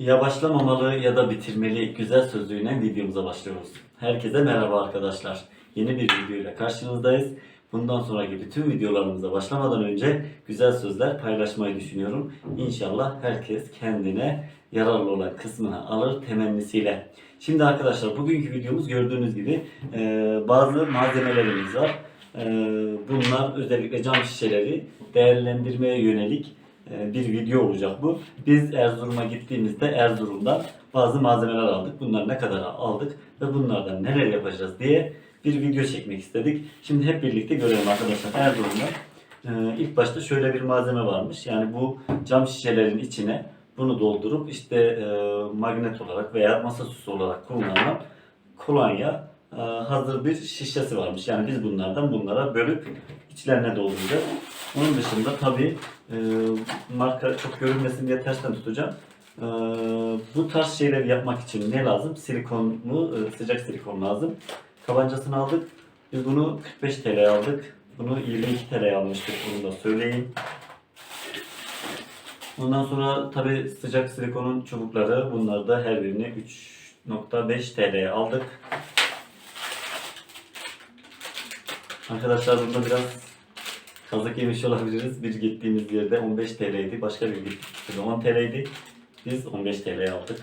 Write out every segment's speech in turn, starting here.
Yavaşlamamalı ya da bitirmeli güzel sözlüğüne videomuza başlıyoruz. Herkese merhaba arkadaşlar. Yeni bir video ile karşınızdayız. Bundan sonraki bütün videolarımıza başlamadan önce güzel sözler paylaşmayı düşünüyorum. İnşallah herkes kendine yararlı olan kısmını alır temennisiyle. Şimdi arkadaşlar bugünkü videomuz gördüğünüz gibi e, bazı malzemelerimiz var. E, bunlar özellikle cam şişeleri değerlendirmeye yönelik bir video olacak bu. Biz Erzurum'a gittiğimizde Erzurum'dan bazı malzemeler aldık. Bunlar ne kadar aldık ve bunlardan neler yapacağız diye bir video çekmek istedik. Şimdi hep birlikte görelim arkadaşlar Erzurum'da. e, ilk başta şöyle bir malzeme varmış. Yani bu cam şişelerin içine bunu doldurup işte e, magnet olarak veya masa süsü olarak kullanılan kolonya e, hazır bir şişesi varmış. Yani biz bunlardan bunlara bölüp içlerine dolduracağız. Onun dışında tabii e, marka çok görünmesin diye tersten tutacağım. E, bu tarz şeyleri yapmak için ne lazım? Silikonlu, e, sıcak silikon lazım. Tabancasını aldık. Biz bunu 45 TL aldık. Bunu 22 TL almıştık. Bunu da söyleyeyim. Ondan sonra tabi sıcak silikonun çubukları. Bunlar da her birini 3.5 TL'ye aldık. Arkadaşlar burada biraz kazık yemiş olabiliriz. Bir gittiğimiz yerde 15 TL'ydi. Başka bir gittiğimizde 10 TL'ydi. Biz 15 TL'ye aldık.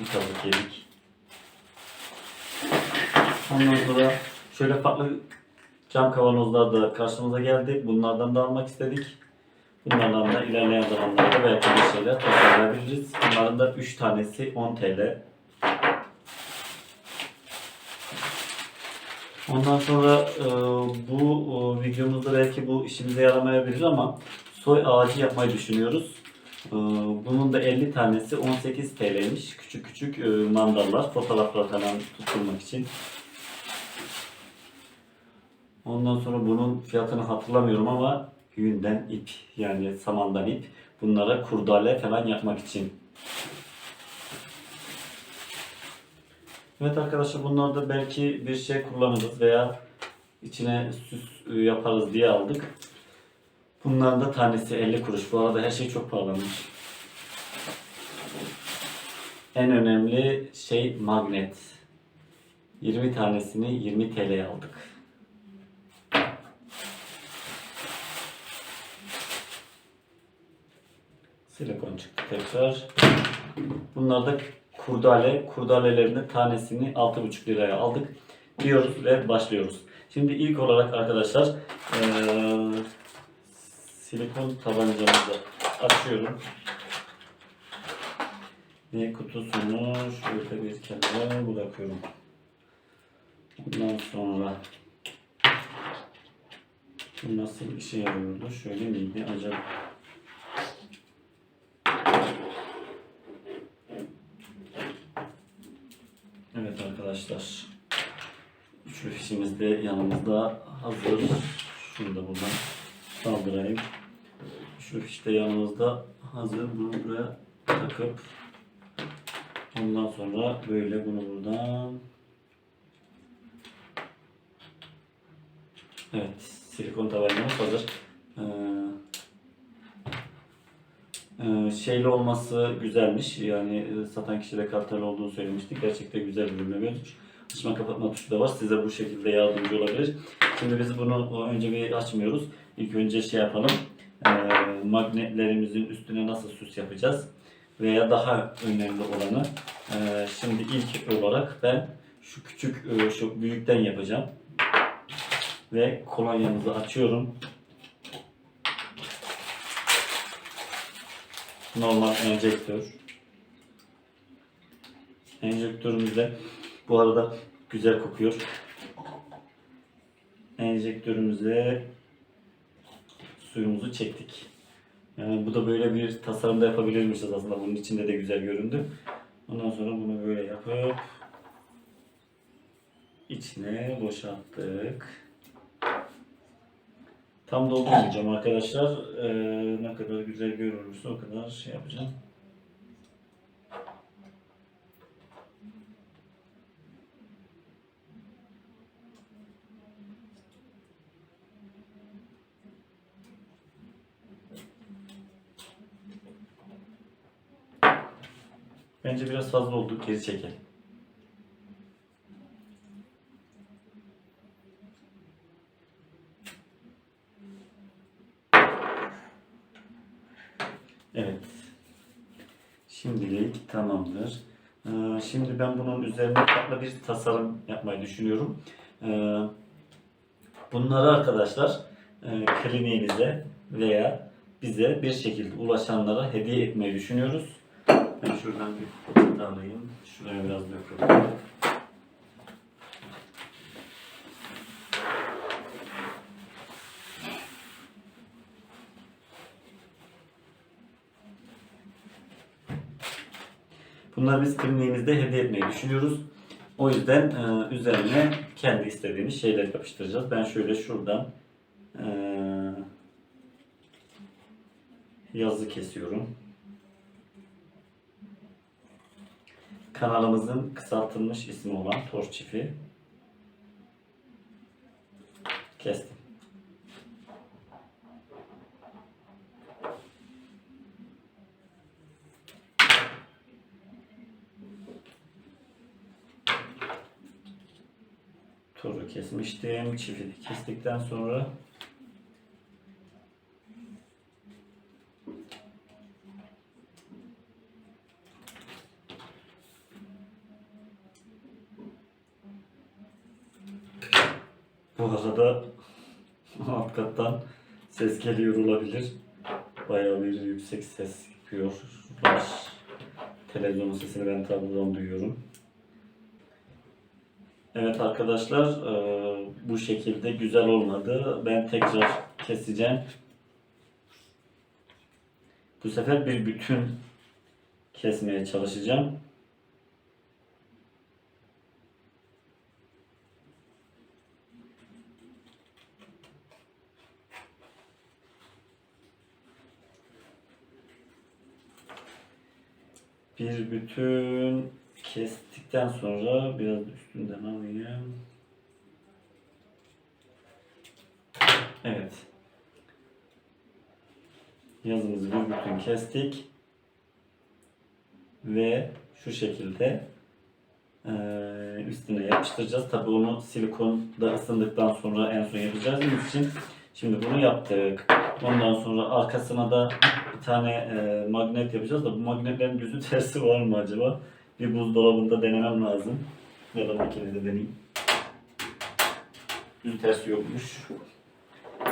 Bir kazık yedik. Ondan sonra şöyle farklı cam kavanozlar da karşımıza geldi. Bunlardan da almak istedik. Bunlardan da ilerleyen zamanlarda belki bir şeyler tasarlayabiliriz. Bunların da 3 tanesi 10 TL. Ondan sonra e, bu e, videomuzda belki bu işimize yaramayabilir ama soy ağacı yapmayı düşünüyoruz. E, bunun da 50 tanesi 18 TL'ymiş. Küçük küçük e, mandallar fotoğraflar falan tutulmak için. Ondan sonra bunun fiyatını hatırlamıyorum ama yünden ip yani samandan ip bunlara kurdale falan yapmak için. Evet arkadaşlar bunlarda belki bir şey kullanırız veya içine süs e, yaparız diye aldık. Bunların da tanesi 50 kuruş. Bu arada her şey çok pahalanmış. En önemli şey magnet. 20 tanesini 20 TL'ye aldık. Silikon çıktı tekrar. Bunlar da kurdale. Kurdalelerin tanesini 6,5 liraya aldık. Diyoruz ve başlıyoruz. Şimdi ilk olarak arkadaşlar eee, silikon tabancamızı açıyorum. Ve kutusunu şöyle bir kenara bırakıyorum. Ondan sonra bu nasıl işe yarıyordu? Şöyle miydi acaba? Evet arkadaşlar. Fişimiz de yanımızda hazır. Şunu da buradan kaldırayım. Üçlü fiş yanımızda hazır. Bunu buraya takıp ondan sonra böyle bunu buradan Evet, silikon tabancamız hazır. Ee, ee, şeyli olması güzelmiş. Yani e, satan kişi de kartel olduğunu söylemiştik. Gerçekten güzel bir ürüne Açma kapatma tuşu da var. Size bu şekilde yardımcı olabilir. Şimdi biz bunu önce bir açmıyoruz. İlk önce şey yapalım. Ee, magnetlerimizin üstüne nasıl süs yapacağız? Veya daha önemli olanı e, şimdi ilk olarak ben şu küçük e, şu büyükten yapacağım. Ve kolonyamızı açıyorum. normal enjektör. Enjektörümüz de bu arada güzel kokuyor. Enjektörümüze suyumuzu çektik. Yani bu da böyle bir tasarımda yapabilirmişiz aslında. Bunun içinde de güzel göründü. Ondan sonra bunu böyle yapıp içine boşalttık. Tam doldurmayacağım arkadaşlar. Ee, ne kadar güzel görünürse o kadar şey yapacağım. Bence biraz fazla oldu. Geri çekelim. Evet. Şimdilik tamamdır. Ee, Şimdi ben bunun üzerine farklı bir tasarım yapmayı düşünüyorum. Ee, Bunları arkadaşlar e, kliniğimize veya bize bir şekilde ulaşanlara hediye etmeyi düşünüyoruz. Ben şuradan bir alayım. Şuraya biraz döküyorum. Bunları biz kliniğimizde hediye etmeyi düşünüyoruz. O yüzden e, üzerine kendi istediğimiz şeyler yapıştıracağız. Ben şöyle şuradan e, yazı kesiyorum. Kanalımızın kısaltılmış ismi olan Torçifi kestim. Turu kesmiştim. Çifi de kestikten sonra bu arada alt kattan ses geliyor olabilir. Bayağı bir yüksek ses yapıyor. Baş televizyonun sesini ben tabi buradan duyuyorum. Evet arkadaşlar eee, bu şekilde güzel olmadı. Ben tekrar keseceğim. Bu sefer bir bütün kesmeye çalışacağım. Bir bütün kestikten sonra biraz üstünden alayım. Evet. Yazımızı bir bütün kestik. Ve şu şekilde üstüne yapıştıracağız. Tabi onu silikonda ısındıktan sonra en son yapacağımız için şimdi bunu yaptık. Ondan sonra arkasına da bir tane eee, magnet yapacağız da bu magnetlerin düzü tersi var mı acaba? Bir buzdolabında denemem lazım. Ya da makinede deneyeyim. Düz tersi yokmuş.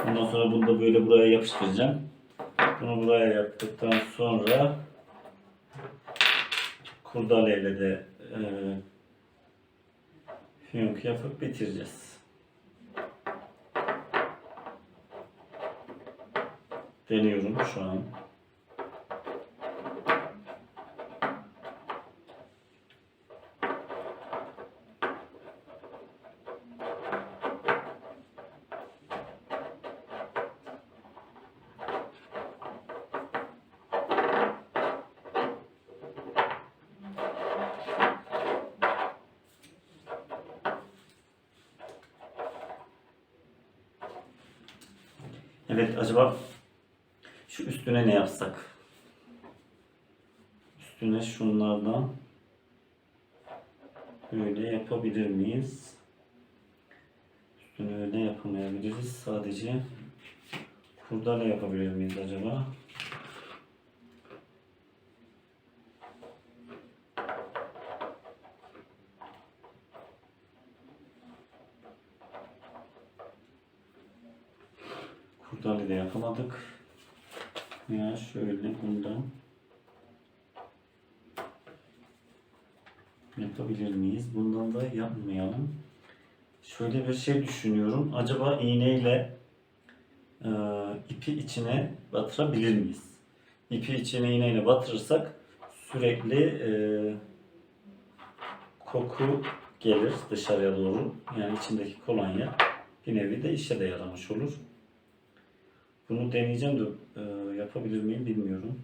Ondan sonra bunu da böyle buraya yapıştıracağım. Bunu buraya yaptıktan sonra kurdaleyle de e, fiyonk yapıp bitireceğiz. Deniyorum şu an. Evet acaba üstüne ne yapsak? Üstüne şunlardan böyle yapabilir miyiz? Üstüne öyle yapamayabiliriz. Sadece kurdale yapabilir miyiz acaba? Kurdale de yapamadık. Ya şöyle bundan yapabilir miyiz? Bundan da yapmayalım. Şöyle bir şey düşünüyorum. Acaba iğneyle e, ipi içine batırabilir miyiz? İpi içine iğneyle batırırsak sürekli e, koku gelir dışarıya doğru. Yani içindeki kolonya bir nevi de işe de yaramış olur. Bunu deneyeceğim de e, yapabilir miyim bilmiyorum.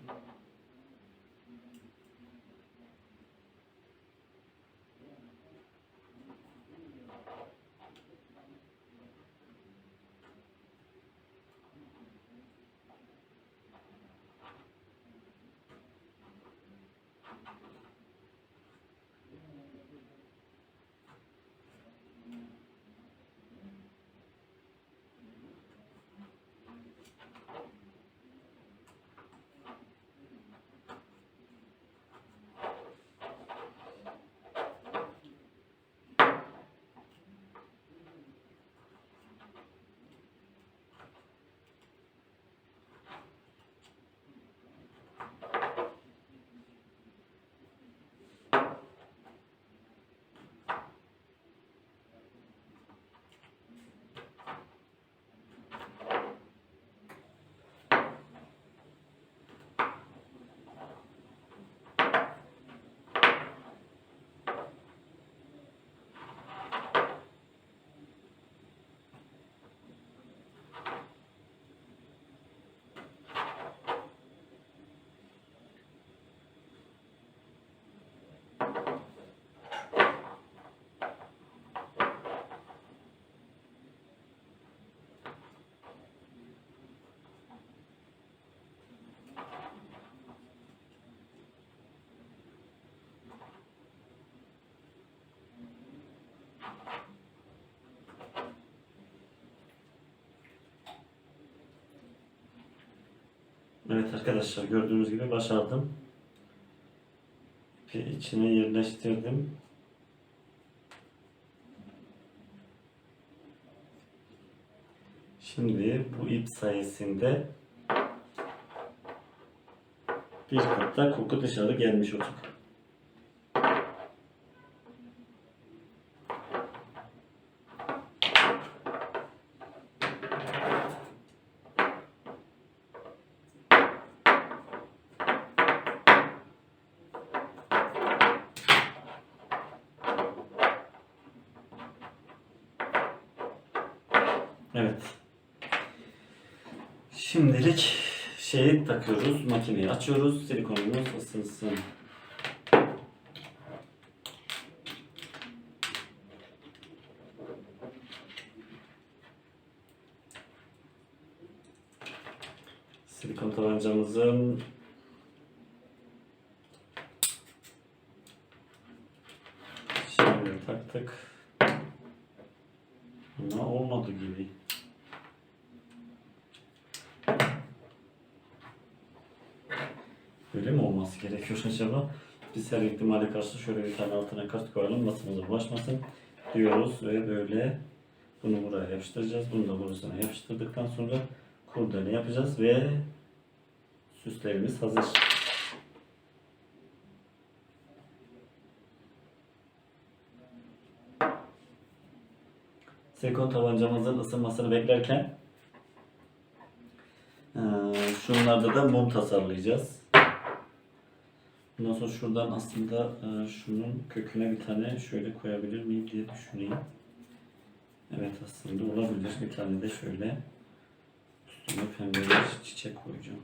Evet arkadaşlar gördüğünüz gibi başardım. Bir içine yerleştirdim. Şimdi bu ip sayesinde bir katta koku dışarı gelmiş olacak. Evet. Şimdilik şeyi takıyoruz, makineyi açıyoruz, silikonumuz ısınsın. Silikon tabancamızın Şimdi taktık. Ama olmadı gibi. Öyle mi olması acaba? Biz her ihtimale karşı şöyle bir tane altına kart koyalım masamıza bulaşmasın diyoruz ve böyle bunu buraya yapıştıracağız. Bunu da burasına yapıştırdıktan sonra kurdele yapacağız ve süslerimiz hazır. Silikon tabancamızın ısınmasını beklerken şunlarda da mum tasarlayacağız. Bundan sonra şuradan aslında eee, şunun köküne bir tane şöyle koyabilir miyim diye düşüneyim. Evet aslında olabilir. Bir tane de şöyle üstüne pembe bir çiçek koyacağım.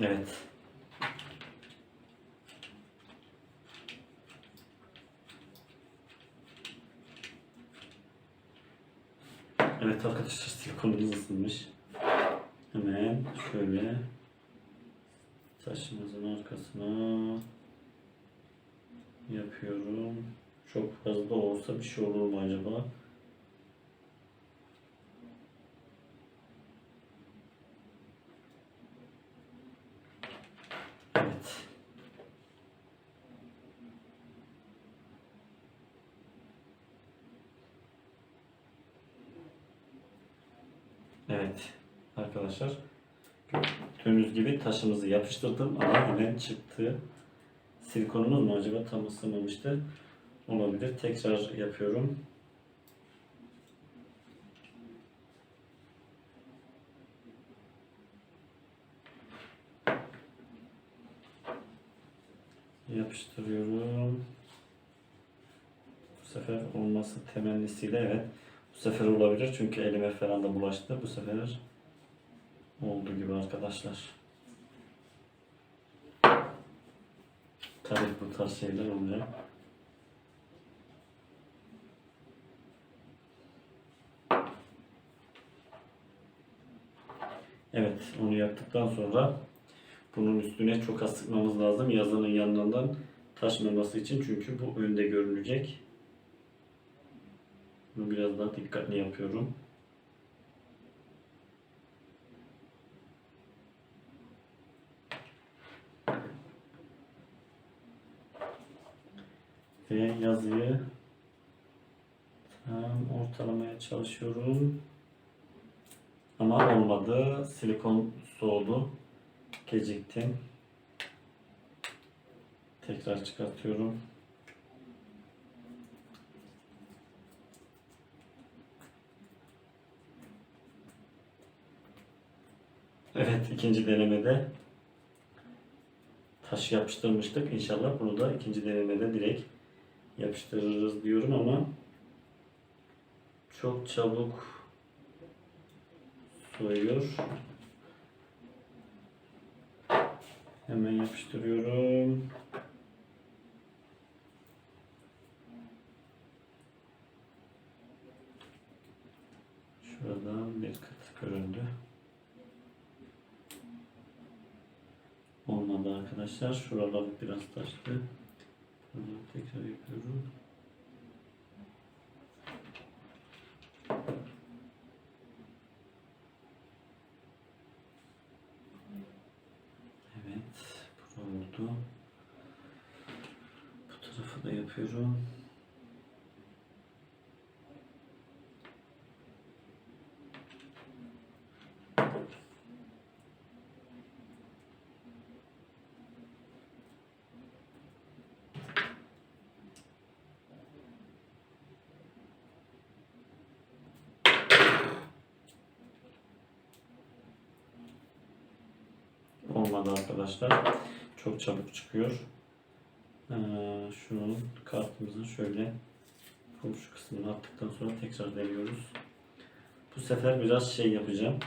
Evet. Evet arkadaşlar silikonumuz ısınmış. Hemen şöyle taşımızın arkasına yapıyorum. Çok fazla olsa bir şey olur mu acaba? Evet. Evet arkadaşlar gördüğünüz gibi taşımızı yapıştırdım ama hemen çıktı. Silikonumuz mu acaba tam ısınmamıştı? Olabilir. Tekrar yapıyorum. Yapıştırıyorum. Bu sefer olması temennisiyle evet. Bu sefer olabilir çünkü elime falan da bulaştı. Bu sefer oldu gibi arkadaşlar. Tabii bu tarz şeyler olacak. Evet, onu yaptıktan sonra bunun üstüne çok az sıkmamız lazım. Yazının yanından taşmaması için çünkü bu önde görünecek. Bunu biraz daha dikkatli yapıyorum. Ve yazıyı tam ortalamaya çalışıyorum. Ama olmadı. Silikon soğudu. Geciktim. Tekrar çıkartıyorum. Evet ikinci denemede taş yapıştırmıştık. İnşallah bunu da ikinci denemede direkt yapıştırırız diyorum ama çok çabuk soyuyor. Hemen yapıştırıyorum. Şuradan bir kat görün olmadı arkadaşlar. Şuralar biraz taştı. Bunu tekrar yapıyorum. Evet, bu oldu. Bu tarafı da yapıyorum. Olmadı arkadaşlar. Çok çabuk çıkıyor. Ee, şunun kartımızın şöyle komşu kısmını attıktan sonra tekrar deniyoruz. Bu sefer biraz şey yapacağım.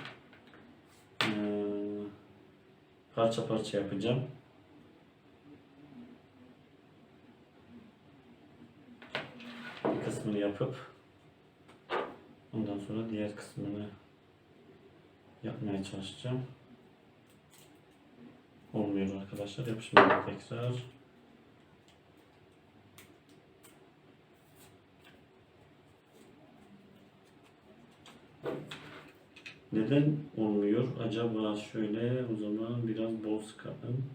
Ee, parça parça yapacağım. Bir kısmını yapıp ondan sonra diğer kısmını yapmaya çalışacağım. Olmuyor arkadaşlar. Yapışmıyor tekrar. Neden olmuyor? Acaba şöyle o zaman biraz bol sıkalım.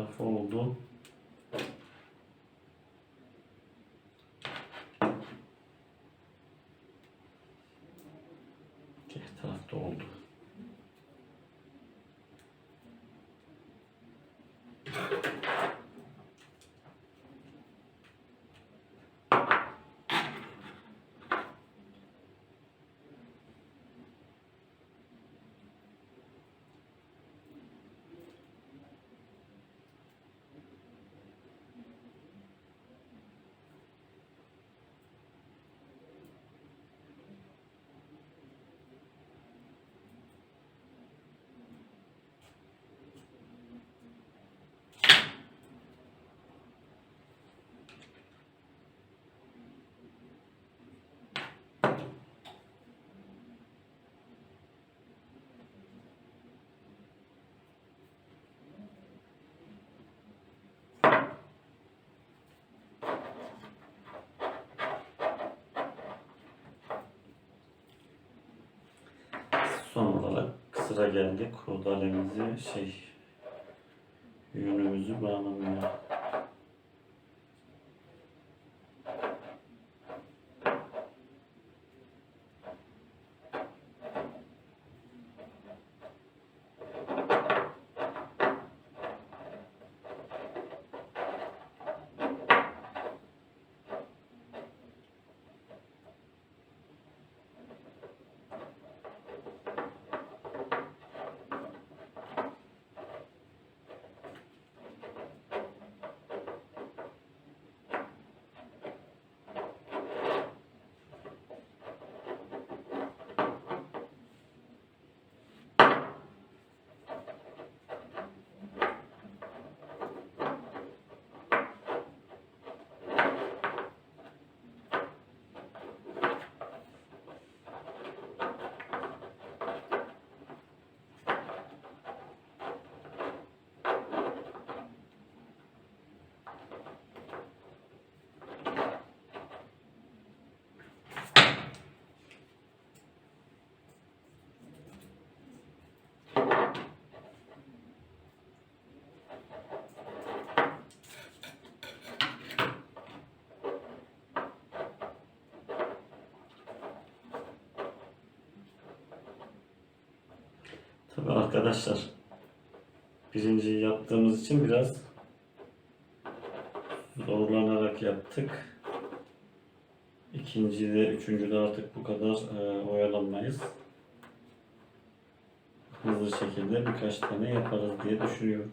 Bir tarafı oldu. Diğer tarafta oldu. Son olarak sıra geldi kurdalemizi şey yünümüzü bağlamaya. Tabii arkadaşlar birinciyi yaptığımız için biraz zorlanarak yaptık. İkinci de üçüncü de artık bu kadar e, oyalanmayız. Hızlı şekilde birkaç tane yaparız diye düşünüyorum.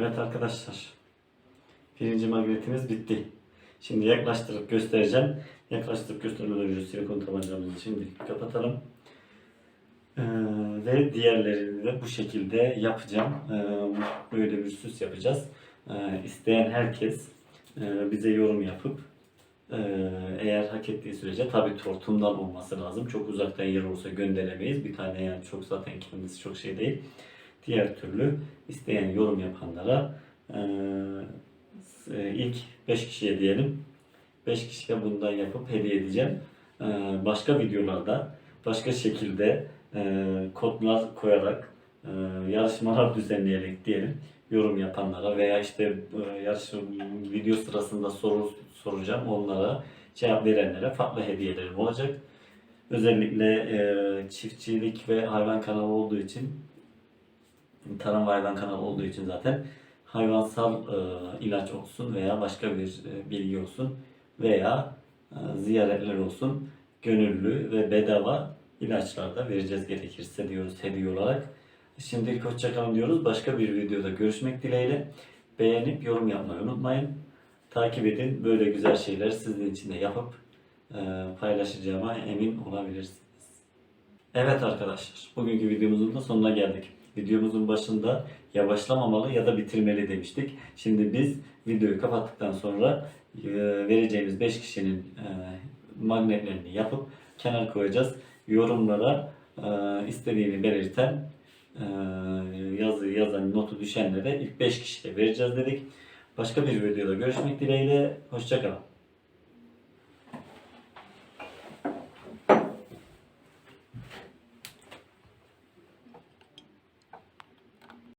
Evet arkadaşlar. Birinci magnetimiz bitti. Şimdi yaklaştırıp göstereceğim. Yaklaştırıp göstermeden önce silikon tabancamızı şimdi kapatalım. Ee, ve diğerlerini de bu şekilde yapacağım. Ee, böyle bir süs yapacağız. Ee, isteyen herkes e, bize yorum yapıp e, eğer hak ettiği sürece tabii tortumdan olması lazım. Çok uzaktan yer olursa gönderemeyiz. Bir tane yani çok zaten kendisi çok şey değil. Diğer türlü isteyen yorum yapanlara e, e, ilk 5 kişiye diyelim 5 kişiye bundan yapıp hediye edeceğim. E, başka videolarda başka şekilde e, kodlar koyarak e, yarışmalar düzenleyerek diyelim yorum yapanlara veya işte e, yarış video sırasında soru soracağım onlara cevap verenlere farklı hediyelerim olacak. Özellikle e, çiftçilik ve hayvan kanalı olduğu için hayvan kanalı olduğu için zaten hayvansal e, ilaç olsun veya başka bir e, bilgi olsun veya e, ziyaretler olsun gönüllü ve bedava ilaçlar da vereceğiz gerekirse diyoruz hediye olarak. Şimdilik hoşçakalın diyoruz. Başka bir videoda görüşmek dileğiyle. Beğenip yorum yapmayı unutmayın. Takip edin. Böyle güzel şeyler sizin için de yapıp e, paylaşacağıma emin olabilirsiniz. Evet arkadaşlar, bugünkü videomuzun da sonuna geldik. Videomuzun başında yavaşlamamalı ya da bitirmeli demiştik. Şimdi biz videoyu kapattıktan sonra e, vereceğimiz 5 kişinin e, magnetlerini yapıp kenar koyacağız. Yorumlara e, istediğini belirten yazı yazan notu düşenlere ilk 5 kişiye vereceğiz dedik. Başka bir videoda görüşmek dileğiyle. Hoşçakalın.